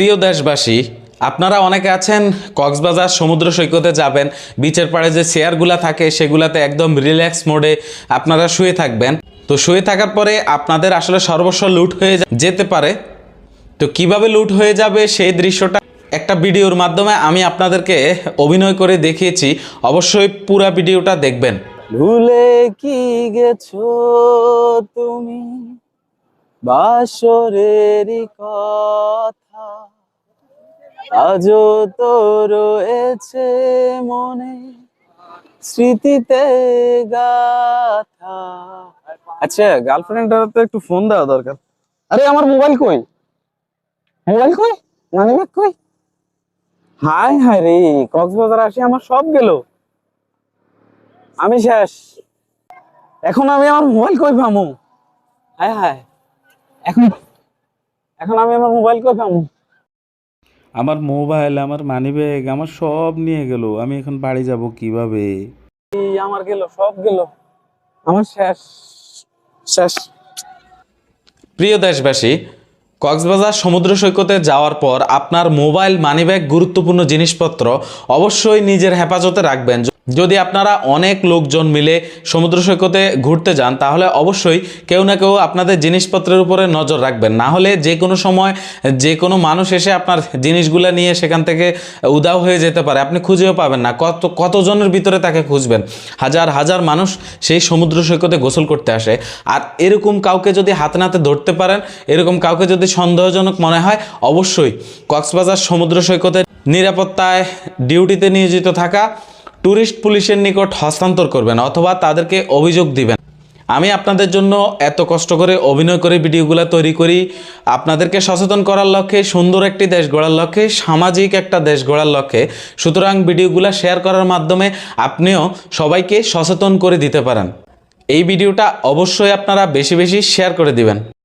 প্রিয় দেশবাসী, আপনারা অনেকে আছেন, কক্সবাজার সমুদ্র সৈকতে যাবেন বিচের পাড়ে যে চেয়ারগুলা থাকে, সেগুলাতে একদম রিল্যাক্স মোডে আপনারা শুয়ে থাকবেন। তো শুয়ে থাকার পরে আপনাদের আসলে সর্বস্ব লুট হয়ে যেতে পারে। তো কীভাবে লুট হয়ে যাবে সেই দৃশ্যটা একটা ভিডিওর মাধ্যমে আমি আপনাদেরকে অভিনয় করে দেখিয়েছি। অবশ্যই পুরা ভিডিওটা দেখবেন। ভুলে কি গেছো তুমি? বাসরেরই কথা আজও তো রয়েছে মনে স্মৃতিতে গাথা। আচ্ছা গার্লফ্রেন্ডটার তো একটু ফোন দেওয়া দরকার। আরে আমার মোবাইল কই? মোবাইল কই? মানে কই? হাই হাই রে কক্সবাজার আসি আমার সব গেল। আমি শেষ। এখন আমি আমার মোবাইল কই পামু? হায় হায়। এখন এখন আমি আমার মোবাইল কই পামু? আমার মোবাইল আমার মানি ব্যাগ আমার সব নিয়ে গেল। আমি এখন বাড়ি যাব কীভাবে? এই আমার গেল সব গেল। আমার শেষ শেষ। প্রিয় দেশবাসী কক্সবাজার সমুদ্র সৈকতে যাওয়ার পর আপনার মোবাইল মানিব্যাগ গুরুত্বপূর্ণ জিনিসপত্র অবশ্যই নিজের হেফাজতে রাখবেন। যদি আপনারা অনেক লোকজন মিলে সমুদ্র সৈকতে ঘুরতে যান, তাহলে অবশ্যই কেউ না কেউ আপনাদের জিনিসপত্রের উপরে নজর রাখবেন। না হলে যে কোনো সময় যে কোনো মানুষ এসে আপনার জিনিসগুলো নিয়ে সেখান থেকে উদাও হয়ে যেতে পারে। আপনি খুঁজেও পাবেন না। কত, কতজনের ভিতরে তাকে খুঁজবেন? হাজার হাজার মানুষ সেই সমুদ্র সৈকতে গোসল করতে আসে। আর এরকম কাউকে যদি হাতে নাতে ধরতে পারেন, এরকম কাউকে যদি সন্দেহজনক মনে হয়, অবশ্যই কক্সবাজার সমুদ্র সৈকতে নিরাপত্তায় ডিউটিতে নিয়োজিত থাকা ট্যুরিস্ট পুলিশের নিকট হস্তান্তর করবেন অথবা তাদেরকে অভিযোগ দিবেন। আমি আপনাদের জন্য এত কষ্ট করে অভিনয় করে ভিডিওগুলো তৈরি করি। আপনাদেরকে সচেতন করার লক্ষ্যে, সুন্দর একটি দেশ গড়ার লক্ষ্যে, সামাজিক একটা দেশ গড়ার লক্ষ্যে। সুতরাং ভিডিওগুলো শেয়ার করার মাধ্যমে আপনিও সবাইকে সচেতন করে দিতে পারেন। এই ভিডিওটা অবশ্যই আপনারা বেশি বেশি শেয়ার করে দিবেন।